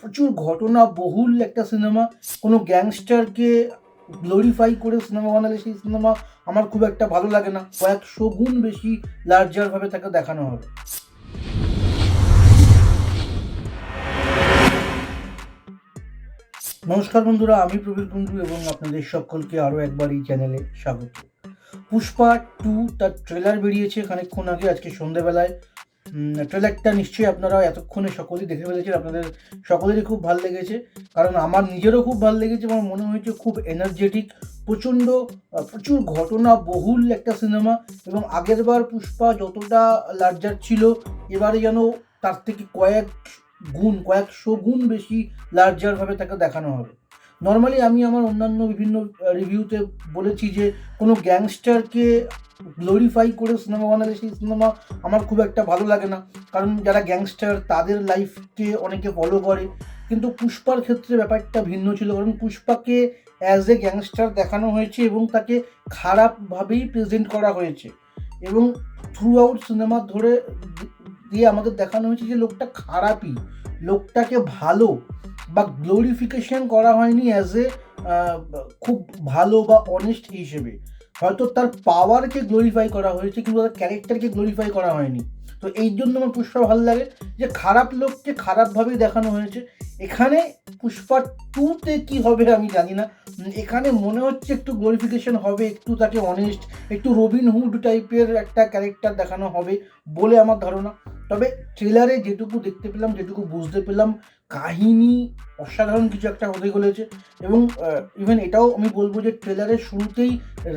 প্রচুর ঘটনা, বহুল একটা সিনেমা কোনো গ্যাংস্টারকে গ্লোরিফাই করে সিনেমা বানালে সেই সিনেমা আমার খুব একটা ভালো লাগে না। কয়েকশো গুণ বেশি লার্জারভাবে তাকে দেখানো হবে। নমস্কার বন্ধুরা, আমি প্রবীর কুণ্ডু এবং আপনাদের সকলকে আরও একবার এই চ্যানেলে স্বাগত। পুষ্পা টু তার ট্রেলার বেরিয়েছে খানিকক্ষণ আগে, আজকে সন্ধেবেলায়। ট্রেলারটা নিশ্চয়ই আপনারা এতক্ষণে সকলেই দেখে ফেলেছেন, আপনাদের সকলেরই খুব ভালো লেগেছে। কারণ আমার নিজেরও খুব ভালো লেগেছে, আমার মনে হয়েছে খুব এনার্জেটিক প্রচণ্ড প্রচুর ঘটনা বহুল একটা সিনেমা এবং আগেরবার পুষ্পা যতটা লার্জার ছিল, এবারে যেন তার থেকে কয়েক গুণ, কয়েকশো গুণ বেশি লার্জারভাবে তাকে দেখানো হবে। নর্মালি আমি আমার অন্যান্য বিভিন্ন রিভিউতে বলেছি যে কোনো গ্যাংস্টারকে গ্লোরিফাই করে সিনেমা বানালে সেই সিনেমা আমার খুব একটা ভালো লাগে না। কারণ যারা গ্যাংস্টার তাদের লাইফকে অনেকে ফলো করে। কিন্তু পুষ্পার ক্ষেত্রে ব্যাপারটা ভিন্ন ছিল। কারণ পুষ্পাকে অ্যাজ এ গ্যাংস্টার দেখানো হয়েছে এবং তাকে খারাপভাবেই প্রেজেন্ট করা হয়েছে। এবং থ্রু আউট সিনেমা ধরে দিয়ে আমাদের দেখানো হয়েছে যে লোকটা খারাপই। লোকটাকে ভালো বা গ্লোরিফিকেশন করা হয়নি অ্যাজ এ খুব ভালো বা অনেস্ট হিসেবে। হয়তো তার পাওয়ারকে গ্লোরিফাই করা হয়েছে কিন্তু তার ক্যারেক্টারকে গ্লোরিফাই করা হয়নি। তো এই জন্য আমার পুষ্পা ভালো লাগে যে খারাপ লোককে খারাপভাবেই দেখানো হয়েছে। এখানে পুষ্পা টুতে কি হবে আমি জানি না। এখানে মনে হচ্ছে একটু গ্লোরিফিকেশন হবে, একটু তাকে অনেস্ট একটু রবিন হুড টাইপের একটা ক্যারেক্টার দেখানো হবে বলে আমার ধারণা। তবে ট্রেলারে যেটুকু দেখতে পেলাম, যেটুকু বুঝতে পেলাম কাহিনী অসাধারণ কিছু একটা হতে চলেছে এবং ইভেন এটাও আমি বলব যে ট্রেলারের শুরুতেই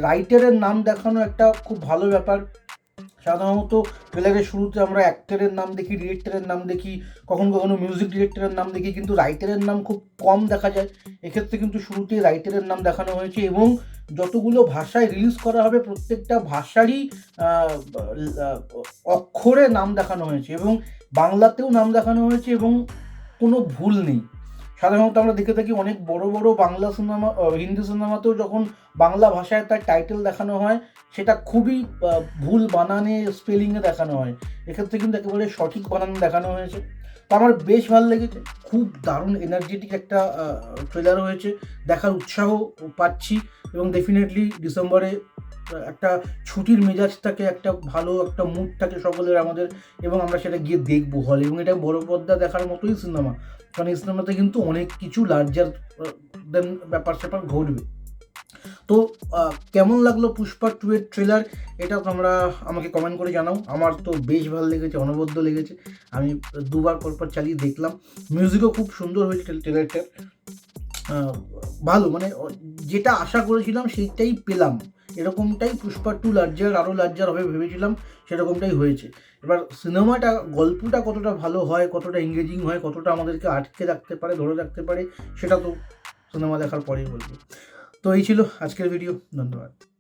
রাইটারের নাম দেখানো একটা খুব ভালো ব্যাপার। সাধারণত ট্রেলারের শুরুতে আমরা অ্যাক্টরের নাম দেখি ডিরেক্টরের নাম দেখি, কখনো কখনো মিউজিক ডিরেক্টরের নাম দেখি, কিন্তু রাইটারের নাম খুব কম দেখা যায়। এক্ষেত্রে কিন্তু শুরুতেই রাইটারের নাম দেখানো হয়েছে এবং যতগুলো ভাষায় রিলিজ করা হবে, প্রত্যেকটা ভাষারই অক্ষরে নাম দেখানো হয়েছে এবং বাংলাতেও নাম দেখানো হয়েছে এবং কোনো ভুল নেই। সাধারণত আমরা দেখে থাকি অনেক বড় বড় বাংলা সিনেমা হিন্দি সিনেমাতেও যখন বাংলা ভাষায় তার টাইটেল দেখানো হয়, সেটা খুবই ভুল বানানে স্পেলিংয়ে দেখানো হয়। এক্ষেত্রে কিন্তু একেবারে সঠিক বানানে দেখানো হয়েছে। তো আমার বেশ ভালো লেগেছে। খুব দারুণ এনার্জেটিক একটা ট্রেলার হয়েছে। দেখার উৎসাহ পাচ্ছি এবং ডেফিনেটলি ডিসেম্বরে একটা ছুটির মেজাজটাকে, একটা ভালো একটা মুড থাকে সকলের আমাদের, এবং আমরা সেটা গিয়ে দেখব হল এবং এটা বড় পর্দা দেখার মতোই সিনেমা কারণ এই সিনেমাতে কিন্তু অনেক কিছু লার্জার দেন ব্যাপার স্যাপার ঘটবে। তো কেমন লাগল পুষ্পা টু এর ট্রেলার এটা তোমরা আমাকে কমেন্ট করে জানাও। আমার তো বেশ ভালো লেগেছে, অনবদ্য লেগেছে। আমি দুবার পর পর চালিয়ে দেখলাম। মিউজিকও খুব সুন্দর হয়েছে ট্রেলারটার ভালো মানে যেটা আশা করেছিলাম সেইটাই পেলাম। এরকমটাই পুষ্পা টু লার্জার আরও লার্জার হবে ভেবেছিলাম, সেরকমটাই হয়েছে। এবার সিনেমাটা, গল্পটা কতটা ভালো হয়, কতটা এঙ্গেজিং হয়, কতটা আমাদেরকে আটকে রাখতে পারে, ধরে রাখতে পারে, সেটা তো সিনেমা দেখার পরেই বলব। তো এই ছিল আজকের ভিডিও ধন্যবাদ।